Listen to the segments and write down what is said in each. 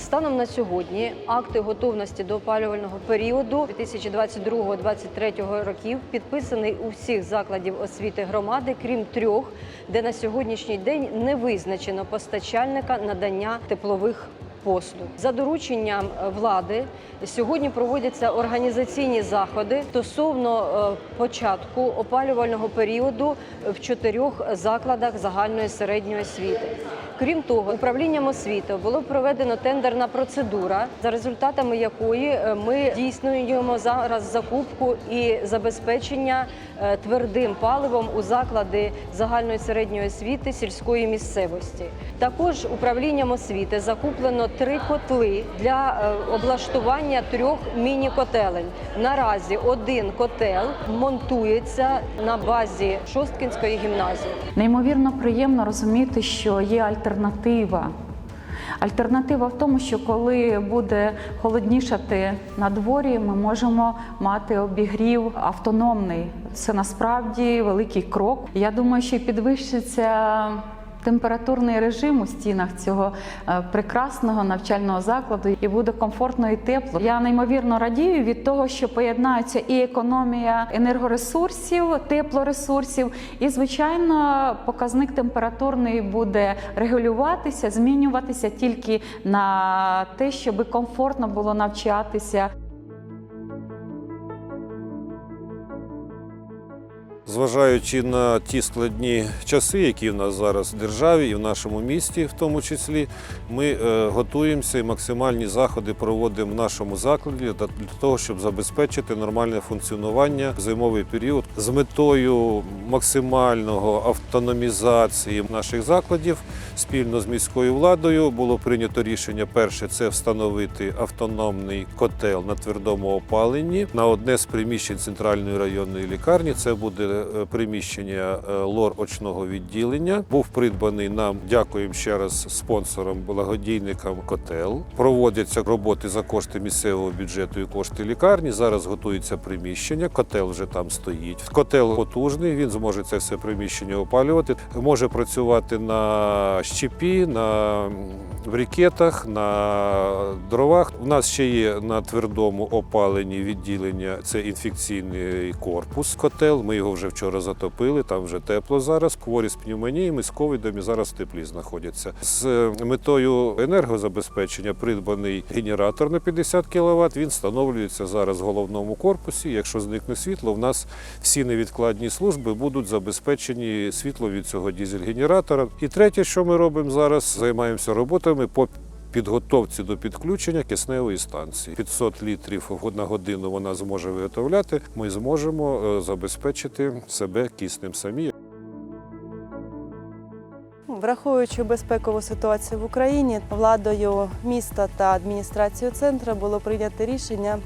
Станом на сьогодні акти готовності до опалювального періоду 2022-2023 років підписаний у всіх закладів освіти громади, крім трьох, де на сьогоднішній день не визначено постачальника надання теплових послуг. За дорученням е, влади сьогодні проводяться організаційні заходи стосовно е, початку опалювального періоду в чотирьох закладах загальної середньої освіти. Крім того, управлінням освіти було проведено тендерна процедура, за результатами якої е, ми здійснюємо зараз закупку і забезпечення е, твердим паливом у заклади загальної середньої освіти сільської місцевості. Також управлінням освіти закуплено три котли для е, облаштування трьох міні-котелень. Наразі один котел монтується на базі Шосткінської гімназії. Неймовірно приємно розуміти, що є альтернатива. Альтернатива Альтернатива в тому, що коли буде холоднішати на дворі, ми можемо мати обігрів автономний. Це насправді великий крок. Я думаю, що підвищиться. Температурний режим у стінах цього е, прекрасного навчального закладу і буде комфортно і тепло. Я неймовірно радію від того, що поєднаються і економія енергоресурсів, теплоресурсів, і звичайно, показник температурний буде регулюватися, змінюватися тільки на те, щоб комфортно було навчатися. Зважаючи на ті складні часи, які в нас зараз в державі і в нашому місті, в тому числі, ми е, готуємося і максимальні заходи проводимо в нашому закладі для того, щоб забезпечити нормальне функціонування в зимовий період з метою максимального автономізації наших закладів спільно з міською владою було прийнято рішення. Перше це встановити автономний котел на твердому опаленні на одне з приміщень центральної районної лікарні. Це буде приміщення е, лор очного відділення. Був придбаний нам. Дякуємо ще раз спонсорам, благодійникам котел. Проводяться роботи за кошти місцевого бюджету і кошти лікарні. Зараз готується приміщення. Котел вже там стоїть. Котел потужний. Він зможе це все приміщення опалювати. Може працювати на щепі, на брикетах, на дровах. У нас ще є на твердому опаленні відділення. Це інфекційний корпус. Котел. Ми його вже вчора затопили. Там вже тепло зараз. Хворі з пневмоніями, з ковідом і зараз теплі знаходяться. З метою енергозабезпечення придбаний генератор на 50 кВт. Він встановлюється зараз в головному корпусі. Якщо зникне світло, в нас всі невідкладні служби будуть забезпечені світло від цього дізель-генератора. І третє, що ми робимо зараз, займаємося роботами по підготовці до підключення кисневої станції. 500 літрів на годину вона зможе виготовляти. Ми зможемо е, забезпечити себе киснем самі. Враховуючи безпекову ситуацію в Україні, владою міста та адміністрацією центру було прийнято рішення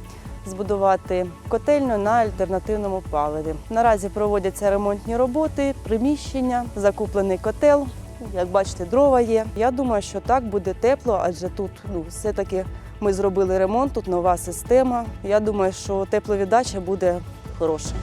збудувати котельню на альтернативному паливі. Наразі проводяться ремонтні роботи, приміщення, закуплений котел. Як бачите, дрова є. Я думаю, що так буде тепло, адже тут ну, все-таки ми зробили ремонт, тут нова система. Я думаю, що тепловіддача буде хороша.